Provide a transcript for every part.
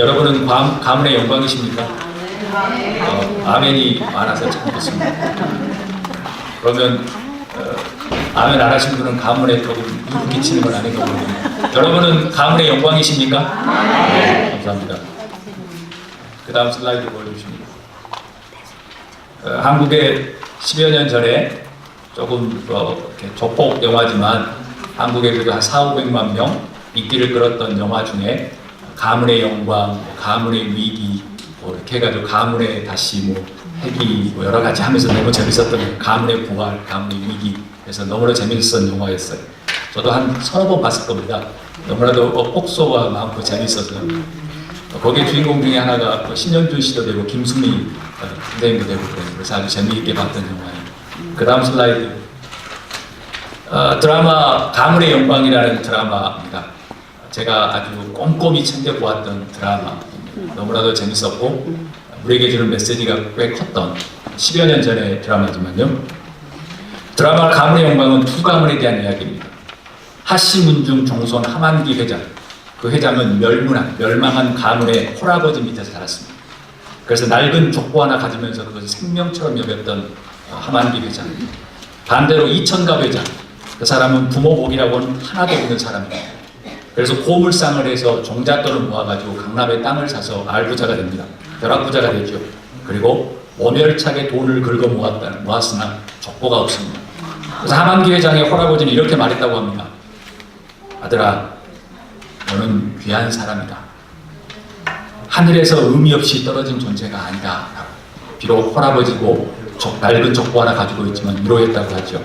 여러분은 감, 가문의 영광이십니까? 어, 아멘이 많아서 참 좋습니다. 그러면 어, 아멘 안 하신 분은 가문에 조금 누구 끼치는 건 아닌가 모르겠네요. 여러분은 가문의 영광이십니까? 네, 감사합니다. 그 다음 슬라이드 보여주십니다. 어, 한국에 10여 년 전에 조금 어, 이렇게 조폭 영화지만 한국에 그래도 한 4, 500만 명 인기를 끌었던 영화 중에 가문의 영광, 뭐 가문의 위기 뭐 이렇게 해가지고 가문의 다시 뭐 핵이 뭐 여러 가지 하면서 너무 재밌었던 가문의 부활, 가문의 위기 그래서 너무나 재밌었던 영화였어요. 저도 한 서너 번 봤을 겁니다. 너무나도 어, 폭소가 많고 재밌어서 어, 거기에 주인공 중에 하나가 그 신현준 씨도 되고 김수미 어, 선생님도 되고. 그래서 아주 재미있게 봤던 영화예요. 그 다음 슬라이드. 어, 드라마 가문의 영광이라는 드라마입니다. 제가 아주 꼼꼼히 챙겨보았던 드라마. 너무나도 재밌었고 우리에게 주는 메시지가 꽤 컸던 10여 년 전의 드라마지만요. 드라마 가문의 영광은 두 가문에 대한 이야기입니다. 하시문중 종손 하만기 회장. 그 회장은 멸문한, 멸망한 가문의 홀아버지 밑에서 자랐습니다. 그래서 낡은 족보 하나 가지면서 그것을 생명처럼 여겼던 어, 하만기 회장. 반대로 이천갑 회장. 그 사람은 부모 복이라고는 하나도 없는 사람입니다. 그래서 고물상을 해서 종잣돈을 모아가지고 강남에 땅을 사서 알부자가 됩니다. 벼락부자가 되죠. 그리고 모멸차게 돈을 긁어 모았다, 모았으나 족보가 없습니다. 그래서 하만기 회장의 홀아버지는 이렇게 말했다고 합니다. 아들아, 너는 귀한 사람이다. 하늘에서 의미 없이 떨어진 존재가 아니다. 비록 홀아버지고 적, 낡은 족보 하나 가지고 있지만 위로했다고 하죠.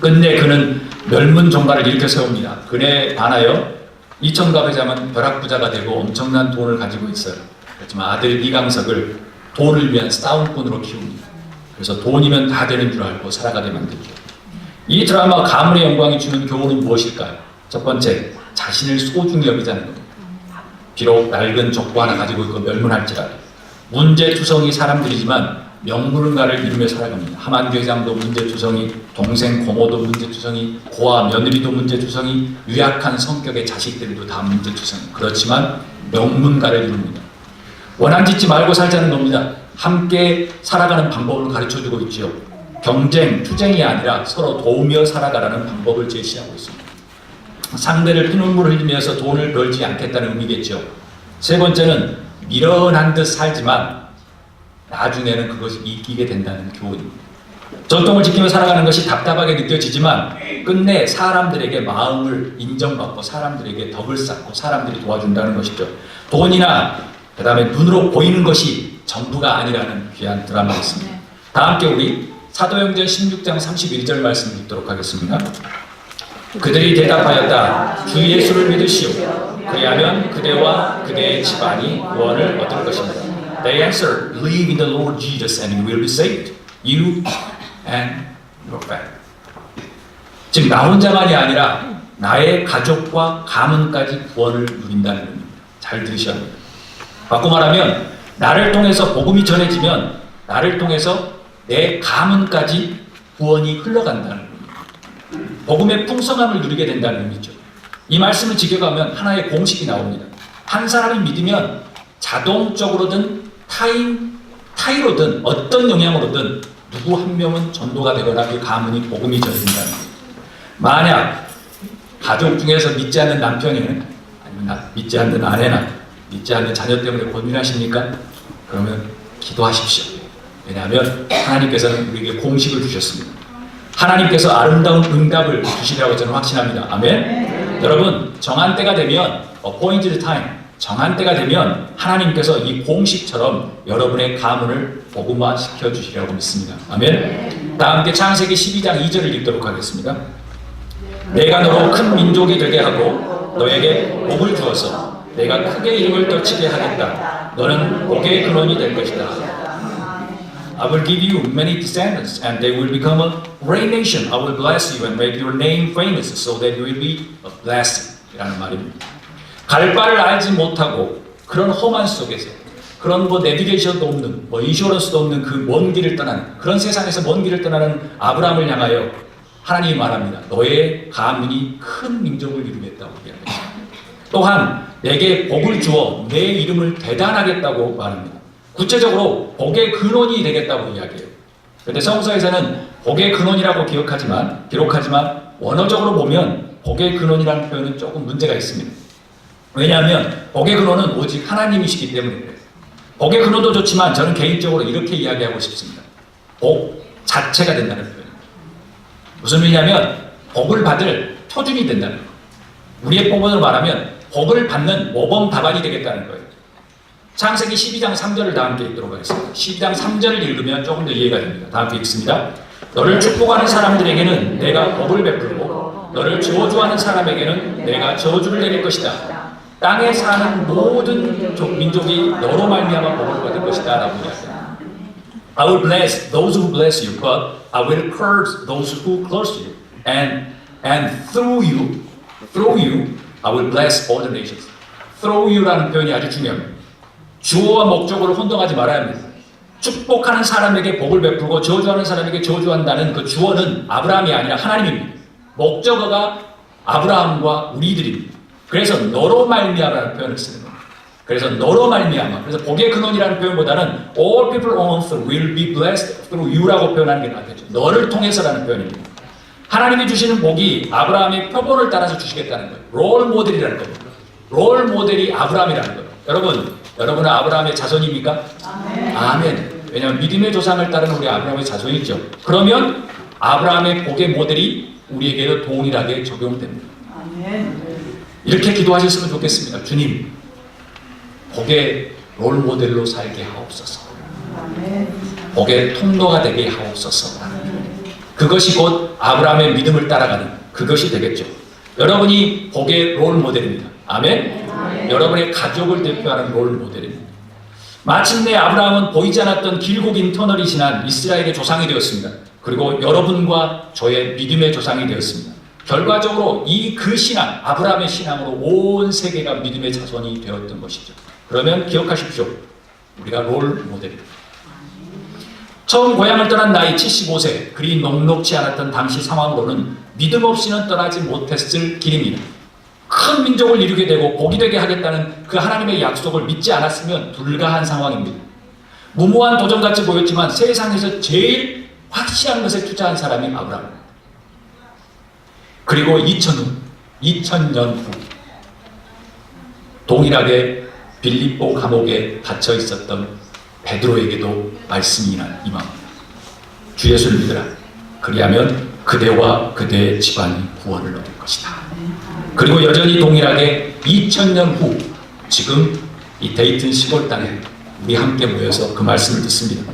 끝내 그는 멸문 종가를 일으켜 세웁니다. 그에 반하여 이천갑 회장은 벼락부자가 되고 엄청난 돈을 가지고 있어요. 그렇지만 아들 이강석을 돈을 위한 싸움꾼으로 키웁니다. 그래서 돈이면 다 되는 줄 알고 살아가게 만들죠. 이 드라마 가문의 영광이 주는 교훈은 무엇일까요? 첫 번째, 자신을 소중히 여기자는 겁니다. 비록 낡은 족보 하나 가지고 있고 멸문할지라도 문제투성이 사람들이지만 명문가를 이루며 살아갑니다. 하만기 회장도 문제투성이, 동생 고모도 문제투성이, 고아 며느리도 문제투성이, 유약한 성격의 자식들도 다 문제투성이. 그렇지만 명문가를 이룹니다. 원한 짓지 말고 살자는 겁니다. 함께 살아가는 방법을 가르쳐주고 있지요. 경쟁, 투쟁이 아니라 서로 도우며 살아가라는 방법을 제시하고 있습니다. 상대를 피눈물을 흘리면서 돈을 벌지 않겠다는 의미겠죠. 세 번째는 미련한 듯 살지만 나중에는 그것이 이기게 된다는 교훈입니다. 전통을 지키며 살아가는 것이 답답하게 느껴지지만 끝내 사람들에게 마음을 인정받고 사람들에게 덕을 쌓고 사람들이 도와준다는 것이죠. 돈이나 그 다음에 눈으로 보이는 것이 전부가 아니라는 귀한 드라마였습니다. 다 함께 우리 사도행전 16장 31절 말씀 읽도록 하겠습니다. 그들이 대답하였다. 주 예수를 믿으시오. 그리하면 그대와 그대의 집안이 구원을 얻을 것입니다. They answered, Believe in the Lord Jesus and you will be saved. You and your family. 즉, 나 혼자만이 아니라 나의 가족과 가문까지 구원을 누린다는 겁니다. 잘 들으셔야 합니다. 바꿔 말하면, 나를 통해서 복음이 전해지면, 나를 통해서 내 가문까지 구원이 흘러간다는 겁니다. 복음의 풍성함을 누리게 된다는 의미죠. 이 말씀을 지켜가면 하나의 공식이 나옵니다. 한 사람이 믿으면 자동적으로든 타인, 타이로든 어떤 영향으로든 누구 한 명은 전도가 되거나 그 가문이 복음이 전해진다는 거예요. 만약 가족 중에서 믿지 않는 남편이나 아니면 믿지 않는 아내나 믿지 않는 자녀 때문에 고민하십니까? 그러면 기도하십시오. 왜냐하면 하나님께서는 우리에게 공식을 주셨습니다. 하나님께서 아름다운 응답을 주시리라고 저는 확신합니다. 아멘. 여러분 정한 때가 되면 appointed time 정한 때가 되면 하나님께서 이 공식처럼 여러분의 가문을 복음화 시켜 주시리라고 믿습니다. 아멘. 다 함께 창세기 12장 2절을 읽도록 하겠습니다. 내가 너로 큰 민족이 되게 하고 너에게 복을 주어서 내가 크게 이름을 떨치게 하겠다. 너는 복의 근원이 될 것이다. I will give you many descendants, and they will become a great nation. I will bless you and make your name famous, so that you will be a blessing. 이라는 말입니다. 갈 바를 알지 못하고 그런 험한 속에서 그런 뭐 내비게이션도 없는 뭐 인슈런스도 없는 그 먼 길을 떠나는 그런 세상에서 먼 길을 떠나는 아브라함을 향하여 하나님이 말합니다. 너의 가문이 큰 민족을 이루겠다고 이야기합니다. 또한 내게 복을 주어 내 이름을 대단하겠다고 말합니다. 구체적으로 복의 근원이 되겠다고 이야기해요. 그런데 성서에서는 복의 근원이라고 기억하지만 기록하지만 원어적으로 보면 복의 근원이라는 표현은 조금 문제가 있습니다. 왜냐하면 복의 근원은 오직 하나님이시기 그래요. 복의 근원도 좋지만 저는 개인적으로 이렇게 이야기하고 싶습니다. 복 자체가 된다는 표현. 무슨 의미냐면 복을 받을 표준이 된다는 거. 우리의 복원으로 말하면 복을 받는 모범 답안이 되겠다는 거예요. 창세기 12장 3절을 다 함께 읽도록 하겠습니다. 12장 3절을 읽으면 조금 더 이해가 됩니다. 다 함께 읽습니다. 너를 축복하는 사람들에게는 내가 복을 베풀고 너를 저주하는 사람에게는 내가 저주를 내릴 것이다. 땅에 사는 모든 족- 민족이 너로 말미암아 복을 받을 것이다 라고 이야기합니다. I will bless those who bless you, but I will curse those who curse you. And and through you, through you, I will bless all the nations. Through you라는 표현이 아주 중요합니다. 주어와 목적어를 혼동하지 말아야 합니다. 축복하는 사람에게 복을 베풀고 저주하는 사람에게 저주한다는 그 주어는 아브라함이 아니라 하나님입니다. 목적어가 아브라함과 우리들입니다. 그래서 너로 말미암아라는 표현을 쓰는 겁니다. 그래서 너로 말미암아. 그래서 복의 근원이라는 표현보다는 all people on earth will be blessed through you라고 표현하는 게 낫겠죠. 너를 통해서라는 표현입니다. 하나님이 주시는 복이 아브라함의 표본을 따라서 주시겠다는 거예요. 롤 모델이라는 겁니다. 롤 모델이 아브라함이라는 거예요. 여러분, 여러분은 아브라함의 자손입니까? 아멘. 왜냐하면 믿음의 조상을 따르는 우리 아브라함의 자손이죠. 그러면 아브라함의 복의 모델이 우리에게도 동일하게 적용됩니다. 이렇게 기도하셨으면 좋겠습니다. 주님, 복의 롤 모델로 살게 하옵소서. 복의 통로가 되게 하옵소서. 그것이 곧 아브라함의 믿음을 따라가는 그것이 되겠죠. 여러분이 복의 롤 모델입니다. 아멘. 여러분의 가족을 대표하는 롤 모델입니다. 마침내 아브라함은 보이지 않았던 길고 긴 터널이 지난 이스라엘의 조상이 되었습니다. 그리고 여러분과 저의 믿음의 조상이 되었습니다. 결과적으로 이 그 신앙, 아브라함의 신앙으로 온 세계가 믿음의 자손이 되었던 것이죠. 그러면 기억하십시오. 우리가 롤 모델입니다. 처음 고향을 떠난 나이 75세, 그리 녹록지 않았던 당시 상황으로는 믿음 없이는 떠나지 못했을 길입니다. 큰 민족을 이루게 되고 복이 되게 하겠다는 그 하나님의 약속을 믿지 않았으면 불가한 상황입니다. 무모한 도전같이 보였지만 세상에서 제일 확실한 것에 투자한 사람이 아브라함입니다. 그리고 2000 후, 2000년 후 동일하게 빌립보 감옥에 갇혀 있었던 베드로에게도 말씀이 임합니다. 주 예수를 믿으라. 그리하면 그대와 그대의 집안이 구원을 얻을 것이다. 그리고 여전히 동일하게 2000년 후 지금 이 데이튼 시골 땅에 우리 함께 모여서 그 말씀을 듣습니다.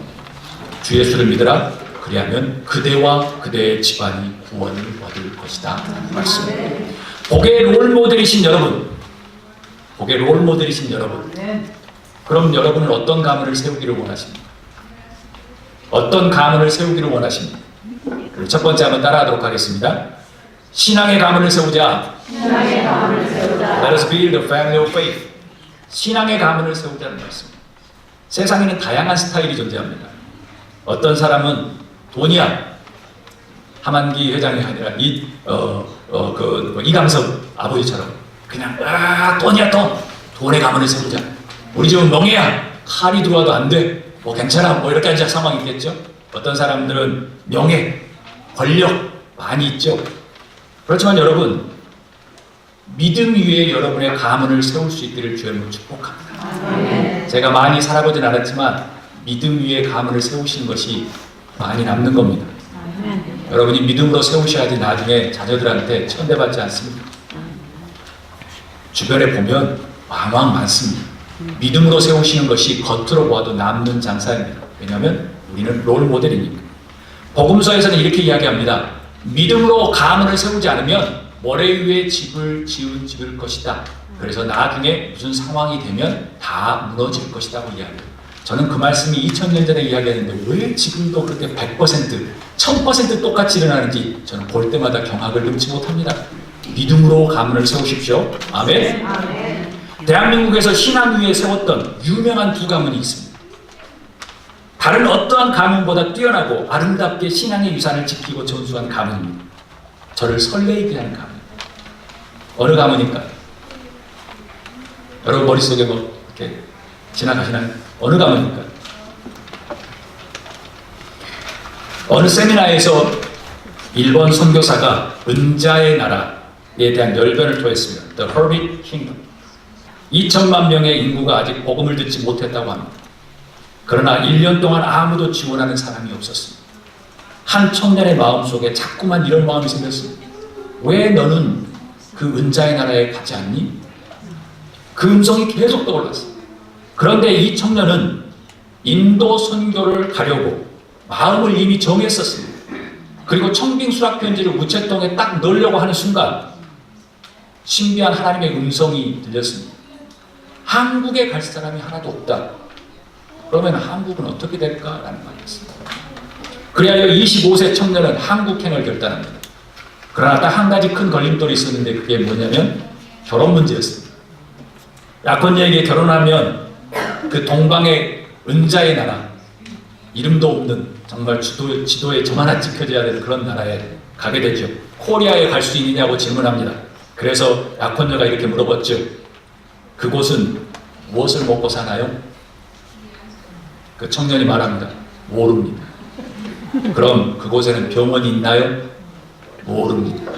주 예수를 믿으라. 그리하면 그대와 그대의 집안이 구원을 얻을 것이다. 말씀. 복의 롤 모델이신 여러분, 복의 롤 모델이신 여러분. 그럼 여러분은 어떤 가문을 세우기를 원하십니까? 어떤 가문을 세우기를 원하십니까? 첫 번째 한번 따라하도록 하겠습니다. 신앙의 가문을 세우자. Let us build a family of faith. 신앙의 가문을 세우자는 말씀. 세상에는 다양한 스타일이 존재합니다. 어떤 사람은 돈이야. 하만기 회장이 아니라 이, 어, 어, 그, 뭐 이강섭 아버지처럼 그냥, 아, 돈이야, 돈. 돈의 가문을 세우자. 우리 집은 명예야. 칼이 들어와도 안 돼. 뭐 괜찮아. 뭐 이렇게 하는 상황이 있겠죠. 어떤 사람들은 명예, 권력 많이 있죠. 그렇지만 여러분, 믿음 위에 여러분의 가문을 세울 수 있기를 주님으로 축복합니다. 제가 많이 살아보진 않았지만 믿음 위에 가문을 세우시는 것이 많이 남는 겁니다. 여러분이 믿음으로 세우셔야지 나중에 자녀들한테 천대받지 않습니다. 주변에 보면 왕왕 많습니다. 믿음으로 세우시는 것이 겉으로 보아도 남는 장사입니다. 왜냐하면 우리는 롤 모델이니까. 복음서에서는 이렇게 이야기합니다. 믿음으로 가문을 세우지 않으면 모래 위에 집을 지은 집일 것이다. 그래서 나중에 무슨 상황이 되면 다 무너질 것이라고 이야기해요. 저는 그 말씀이 2000년 전에 이야기했는데 왜 지금도 그렇게 100%, 1000% 똑같이 일어나는지 저는 볼 때마다 경악을 금치 못합니다. 믿음으로 가문을 세우십시오. 아멘. 대한민국에서 신앙 위에 세웠던 유명한 두 가문이 있습니다. 다른 어떠한 가문보다 뛰어나고 아름답게 신앙의 유산을 지키고 전수한 가문입니다. 저를 설레게 하는 가문. 어느 가문일까요? 여러분 머릿속에 뭐 이렇게 지나가시나요? 어느 가문입니까? 어느 세미나에서 일본 선교사가 은자의 나라에 대한 열변을 토했습니다. The Hermit Kingdom. 2천만 명의 인구가 아직 복음을 듣지 못했다고 합니다. 그러나 1년 동안 아무도 지원하는 사람이 없었습니다. 한 청년의 마음속에 자꾸만 이런 마음이 생겼습니다. 왜 너는 그 은자의 나라에 가지 않니? 그 음성이 계속 떠올랐어요. 그런데 이 청년은 인도 선교를 가려고 마음을 이미 정했었습니다. 그리고 청빙 수락 편지를 우체통에 딱 넣으려고 하는 순간 신비한 하나님의 음성이 들렸습니다. 한국에 갈 사람이 하나도 없다. 그러면 한국은 어떻게 될까라는 말이었습니다. 그리하여 25세 청년은 한국행을 결단합니다. 그러나 딱 한 가지 큰 걸림돌이 있었는데 그게 뭐냐면 결혼 문제였습니다. 약혼녀에게 결혼하면 그 동방의 은자의 나라 이름도 없는 정말 지도, 지도에 점 하나 찍혀져야 되는 그런 나라에 가게 되죠. 코리아에 갈 수 있느냐고 질문합니다. 그래서 약혼녀가 이렇게 물어봤죠. 그곳은 무엇을 먹고 사나요? 그 청년이 말합니다. 모릅니다. 그럼 그곳에는 병원이 있나요? 모릅니다.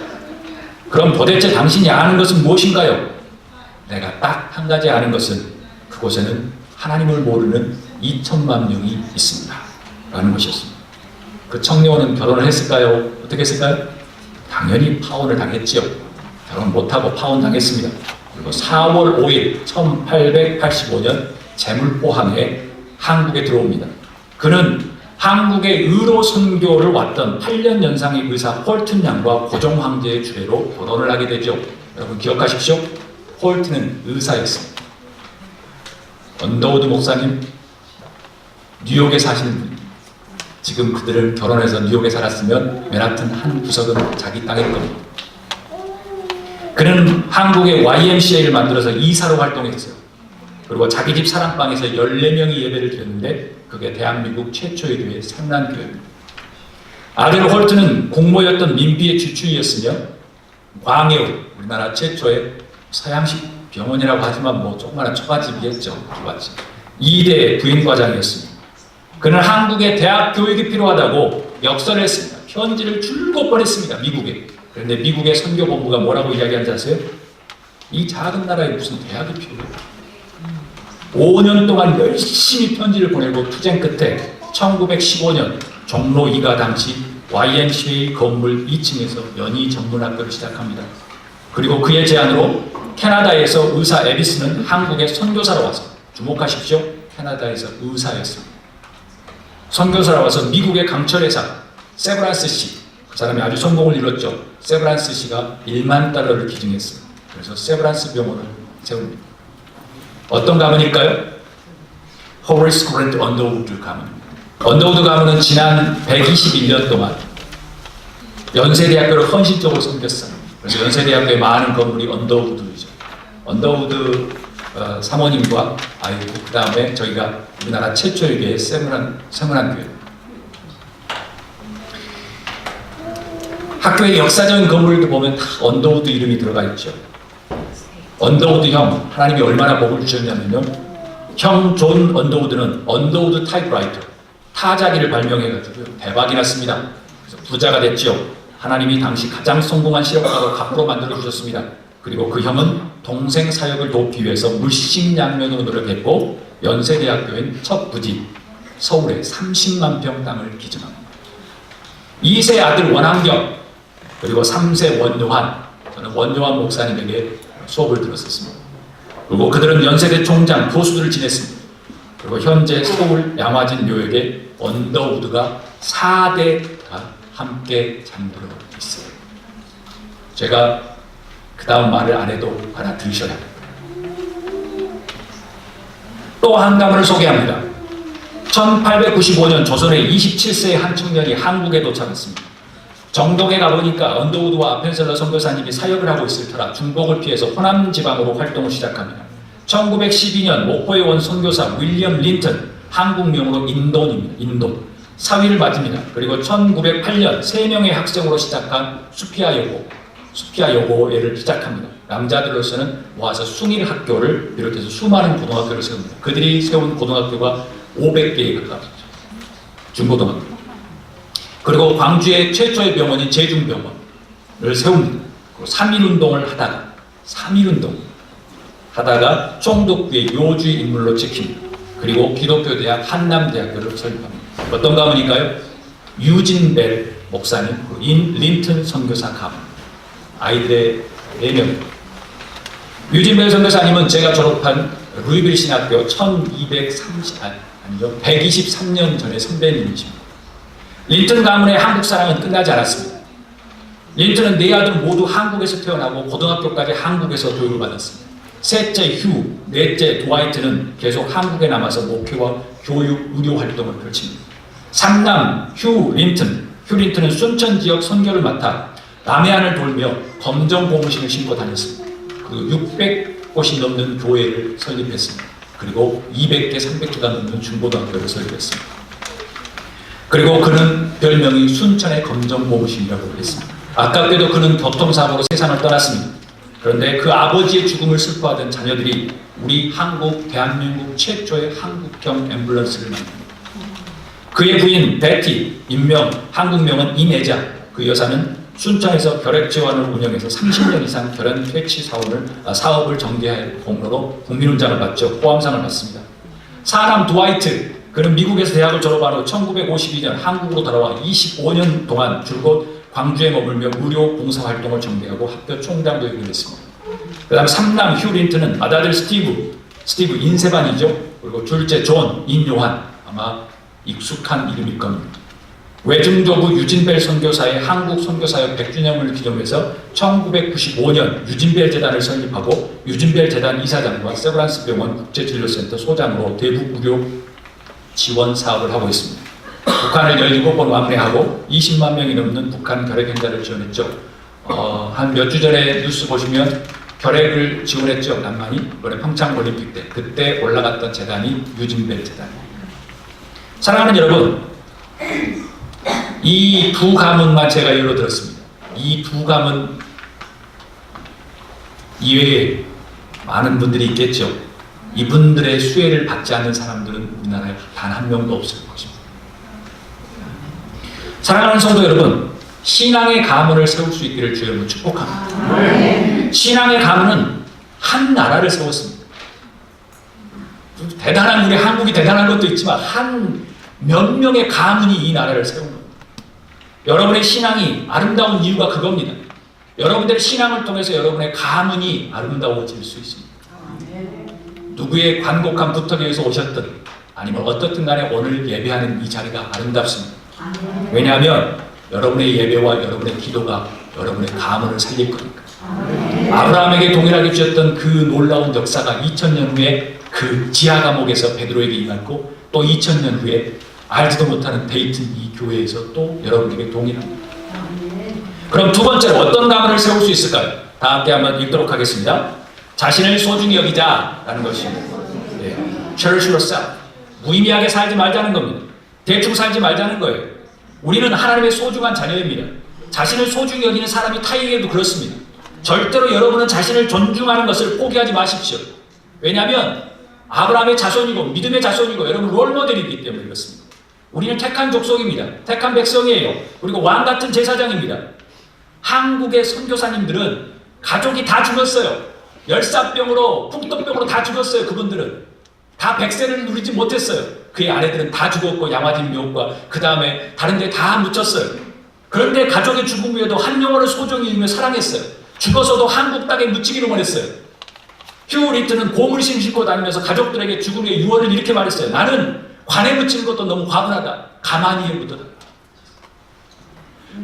그럼 도대체 당신이 아는 것은 무엇인가요? 내가 딱 한 가지 아는 것은 그곳에는 하나님을 모르는 2천만 명이 있습니다. 라는 것이었습니다. 그 청년은 결혼을 했을까요? 어떻게 했을까요? 당연히 파혼을 당했지요. 결혼 못하고 파혼 당했습니다. 그리고 4월 5일 1885년 재물포항에 한국에 들어옵니다. 그는 한국의 의로 선교를 왔던 8년 연상의 의사 홀튼 양과 고종 황제의 주례로 결혼을 하게 되죠. 여러분 기억하십시오. 홀튼은 의사였습니다. 언더우드 목사님 뉴욕에 사시는 분. 지금 그들을 결혼해서 뉴욕에 살았으면 맨하튼 한 구석은 자기 땅일 겁니다. 그는 한국의 YMCA를 만들어서 이사로 활동했어요. 그리고 자기 집 사랑방에서 14명이 예배를 드렸는데 그게 대한민국 최초의 교회 상란교회입니다. 아들 홀트는 공모였던 민비의 주추이였으며 광해우 우리나라 최초의 서양식 병원이라고 하지만 뭐 조그마한 초가집이었죠. 초가집. 2대 부인과장이었습니다. 그는 한국에 대학 교육이 필요하다고 역설을 했습니다. 편지를 줄곧 보냈습니다. 미국에. 그런데 미국의 선교 본부가 뭐라고 이야기한지 아세요? 이 작은 나라에 무슨 대학이 필요해요? 5년 동안 열심히 편지를 보내고 투쟁 끝에 1915년 종로 2가 당시 YMCA 건물 2층에서 연희 전문학교를 시작합니다. 그리고 그의 제안으로 캐나다에서 의사 에비스는 한국에 선교사로 와서 주목하십시오. 캐나다에서 의사였습니다. 선교사로 와서 미국의 강철 회사 세브란스 씨, 그 사람이 아주 성공을 이뤘죠. 세브란스 씨가 1만 달러를 기증했습니다. 그래서 세브란스 병원을 세웁니다. 어떤 가문일까요? 호리스 그랜트 언더우드 가문입니다. 언더우드 가문은 지난 121년 동안 연세대학교를 헌신적으로 섬겼어요. 그래서 연세대학교의 많은 건물이 언더우드이죠. 언더우드 어, 사모님과 아이고 그 다음에 저희가 우리나라 최초의 교회 세문안 세문안 교회. 학교의 역사적인 건물도 보면 다 언더우드 이름이 들어가 있죠. 언더우드 형 하나님이 얼마나 복을 주셨냐면요. 형 존 언더우드는 언더우드 타이프라이터 타자기를 발명해가지고 대박이 났습니다. 그래서 부자가 됐죠. 하나님이 당시 가장 성공한 실업가로 갑으로 만들어 주셨습니다. 그리고 그 형은 동생 사역을 돕기 위해서 물식양면으로 노력했고 연세대학교인 첫 부지 서울에 30만 평 땅을 기증합니다. 2세 아들 원한경 그리고 3세 원요한 저는 원요한 목사님에게 수업을 들었었습니다. 그리고 그들은 연세대 총장 교수들을 지냈습니다. 그리고 현재 서울 양화진 묘역에 언더우드가 4대가 함께 잠들어 있어요. 제가 그 다음 말을 안 해도 하나 들으셔야 합니다. 또 한 가문을 소개합니다. 1895년 조선의 27세의 한 청년이 한국에 도착했습니다. 정동에 가보니까 언더우드와 아펜셀러 선교사님이 사역을 하고 있을 터라 중복을 피해서 호남 지방으로 활동을 시작합니다. 1912년 목포에 온 선교사 윌리엄 린턴 한국명으로 인돈입니다. 인돈. 사위를 맞습니다. 그리고 1908년 3명의 학생으로 시작한 수피아 여고 수피아 여고회를 시작합니다. 남자들로서는 모아서 숭일 학교를 비롯해서 수많은 고등학교를 세웁니다. 그들이 세운 고등학교가 500개에 가깝습니다. 중고등학교. 그리고 광주의 최초의 병원인 제중병원을 세웁니다. 3.1운동을 하다가 3.1운동 하다가 총독부의 요주의 인물로 찍힙니다. 그리고 기독교 대학 한남대학교를 설립합니다. 어떤 가문인가요? 유진벨 목사님, 그리고 인 린튼 선교사 가문. 아이들의 4명. 유진벨 선교사님은 제가 졸업한 루이빌 신학교 1230, 아니, 아니요, 123년 전의 선배님이십니다. 린튼 가문의 한국 사랑은 끝나지 않았습니다. 린튼은 네 아들 모두 한국에서 태어나고 고등학교까지 한국에서 교육을 받았습니다. 셋째 휴, 넷째 드와이트는 계속 한국에 남아서 목회와 교육, 의료 활동을 펼칩니다. 삼남 휴 린튼, 휴 린튼은 순천 지역 선교를 맡아 남해안을 돌며 검정 고무신을 신고 다녔습니다. 그 600곳이 넘는 교회를 설립했습니다. 그리고 200개, 300개가 넘는 중고등학교를 설립했습니다. 그리고 그는 별명이 순천의 검정 고무신이라고 했습니다. 아깝게도 그는 교통사고로 세상을 떠났습니다. 그런데 그 아버지의 죽음을 슬퍼하던 자녀들이 우리 한국, 대한민국 최초의 한국형 앰뷸런스를 만듭니다. 그의 부인 베티, 인명, 한국명은 이내자. 그 여사는 순천에서 결핵 지원을 운영해서 30년 이상 결핵 퇴치 사업을, 아, 사업을 전개할 공로로 국민훈장을 받죠. 호암상을 받습니다. 사남 드와이트, 그는 미국에서 대학을 졸업한 후 1952년 한국으로 돌아와 25년 동안 줄곧 광주에 머물며 무료 봉사활동을 전개하고 학교 총장도 역임했습니다. 그 다음 삼남 휴 린트는 아다들 스티브, 스티브 인세반이죠. 그리고 둘째 존, 인요한 아마 익숙한 이름일 겁니다. 외증조부 유진벨 선교사의 한국 선교사역 100주년을 기념해서 1995년 유진벨 재단을 설립하고 유진벨 재단 이사장과 세브란스 병원 국제진료센터 소장으로 대북 무료 지원 사업을 하고 있습니다. 북한을 17번 왕래하고 20만 명이 넘는 북한 결핵 환자를 지원했죠. 어, 한 몇 주 전에 뉴스 보시면 결핵을 지원했죠. 남만이 이번에 평창 올림픽 때 그때 올라갔던 재단이 유진벨 재단입니다. 사랑하는 여러분, 이 두 가문만 제가 예로 들었습니다. 이 두 가문 이외에 많은 분들이 있겠죠. 이분들의 수혜를 받지 않는 사람들은 우리나라에 단 한 명도 없을 것입니다. 사랑하는 성도 여러분, 신앙의 가문을 세울 수 있기를 주여로 축복합니다. 신앙의 가문은 한 나라를 세웠습니다. 대단한 우리 한국이 대단한 것도 있지만 한 몇 명의 가문이 이 나라를 세운. 여러분의 신앙이 아름다운 이유가 그겁니다. 여러분들의 신앙을 통해서 여러분의 가문이 아름다워질 수 있습니다. 누구의 관곡한 부탁에서 오셨든 아니면 어떻든 간에 오늘 예배하는 이 자리가 아름답습니다. 왜냐하면 여러분의 예배와 여러분의 기도가 여러분의 가문을 살릴 거니까. 아브라함에게 동일하게 주셨던 그 놀라운 역사가 2000년 후에 그 지하 감옥에서 베드로에게 임했고 또 2000년 후에 알지도 못하는 데이튼 이 교회에서 또 여러분에게 동일합니다. 그럼 두 번째로 어떤 가문을 세울 수 있을까요? 다 함께 한번 읽도록 하겠습니다. 자신을 소중히 여기자라는 것입니다. 네. Cherish yourself. 무의미하게 살지 말자는 겁니다. 대충 살지 말자는 거예요. 우리는 하나님의 소중한 자녀입니다. 자신을 소중히 여기는 사람이 타인에게도 그렇습니다. 절대로 여러분은 자신을 존중하는 것을 포기하지 마십시오. 왜냐하면 아브라함의 자손이고 믿음의 자손이고 여러분 롤모델이기 때문에 그렇습니다. 우리는 택한 족속입니다. 택한 백성이에요. 그리고 왕 같은 제사장입니다. 한국의 선교사님들은 가족이 다 죽었어요. 열사병으로 풍토병으로 다 죽었어요. 그분들은 다 백세를 누리지 못했어요. 그의 아내들은 다 죽었고 양화진 묘과 그 다음에 다른 데 다 묻혔어요. 그런데 가족의 죽음 후에도 한 영혼을 소중히 여기며 사랑했어요. 죽어서도 한국 땅에 묻히기를 원했어요. 휴 리트는 고물신 신고 다니면서 가족들에게 죽음의 유언을 이렇게 말했어요. 나는 관에 묻히는 것도 너무 과분하다. 가만히 해 묻어라.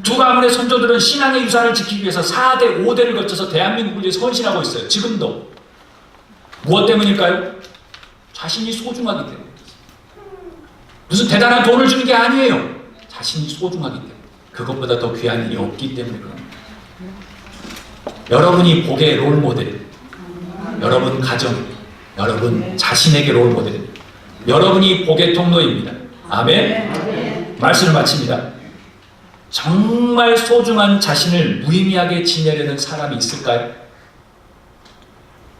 두 가문의 선조들은 신앙의 유산을 지키기 위해서 4대, 5대를 거쳐서 대한민국을 위해서 헌신하고 있어요. 지금도. 무엇 때문일까요? 자신이 소중하기 때문에. 무슨 대단한 돈을 주는 게 아니에요. 자신이 소중하기 때문에. 그것보다 더 귀한 일이 없기 때문에 그럽니다. 여러분이 복의 롤모델, 여러분 가정, 여러분 자신에게 롤모델입니다. 여러분이 복의 통로입니다. 아멘. 말씀을 마칩니다. 정말 소중한 자신을 무의미하게 지내려는 사람이 있을까요?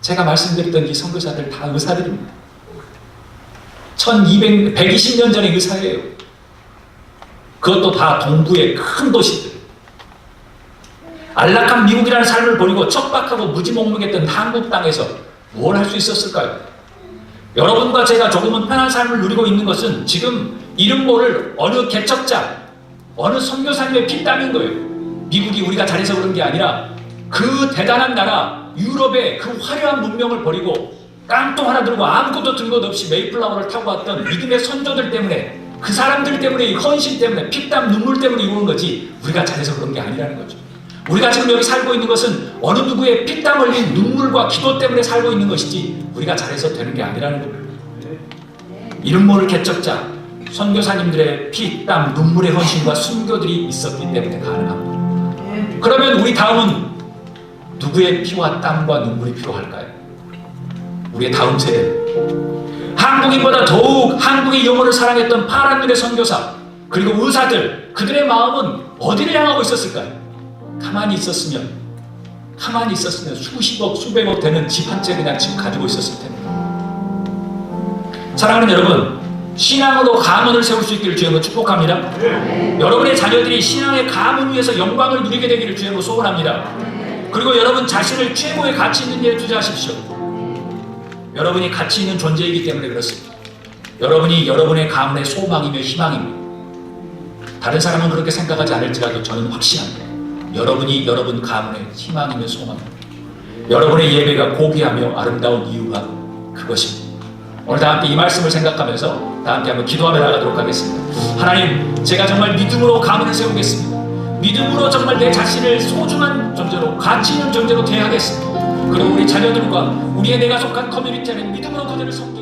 제가 말씀드렸던 이 선교사들 다 의사들입니다. 1200, 120년 전의 의사예요. 그것도 다 동부의 큰 도시들. 안락한 미국이라는 삶을 버리고 척박하고 무지몽롱했던 한국 땅에서 뭘 할 수 있었을까요? 여러분과 제가 조금은 편한 삶을 누리고 있는 것은 지금 이름 모를 어느 개척자, 어느 선교사님의 피땀인 거예요. 미국이 우리가 잘해서 그런 게 아니라 그 대단한 나라 유럽의 그 화려한 문명을 버리고 깡통 하나 들고 아무것도 든 것 없이 메이플라워를 타고 왔던 믿음의 선조들 때문에 그 사람들 때문에 이 헌신 때문에 피땀 눈물 때문에 이루는 거지 우리가 잘해서 그런 게 아니라는 거죠. 우리가 지금 여기 살고 있는 것은 어느 누구의 피땀 흘린 눈물과 기도 때문에 살고 있는 것이지 우리가 잘해서 되는 게 아니라는 겁니다. 이름 모를 개척자 선교사님들의 피, 땀, 눈물의 헌신과 순교들이 있었기 때문에 가능합니다. 그러면 우리 다음은 누구의 피와 땀과 눈물이 필요할까요? 우리의 다음 세대. 한국인보다 더욱 한국의 영혼을 사랑했던 파란 눈의 선교사 그리고 의사들 그들의 마음은 어디를 향하고 있었을까요? 가만히 있었으면 가만히 있었으면 수십억 수백억 되는 집 한 채 그냥 지금 가지고 있었을 텐데. 사랑하는 여러분 신앙으로 가문을 세울 수 있기를 주님으로 축복합니다. 여러분의 자녀들이 신앙의 가문 위에서 영광을 누리게 되기를 주님으로 소원합니다. 그리고 여러분 자신을 최고의 가치 있는 일에 투자하십시오. 여러분이 가치 있는 존재이기 때문에 그렇습니다. 여러분이 여러분의 가문의 소망이며 희망입니다. 다른 사람은 그렇게 생각하지 않을지라도 저는 확신합니다 여러분이 여러분 가문의 희망이며 소망입니다. 여러분의 예배가 고귀하며 아름다운 이유가 그것입니다. 오늘 다 함께 이 말씀을 생각하면서 다 함께 한번 기도하며 나가도록 하겠습니다. 하나님, 제가 정말 믿음으로 가문을 세우겠습니다. 믿음으로 정말 내 자신을 소중한 존재로 가치 있는 존재로 대하겠습니다. 그리고 우리 자녀들과 우리의 내가 속한 커뮤니티 안에 믿음으로 그들을 섬기겠습니다.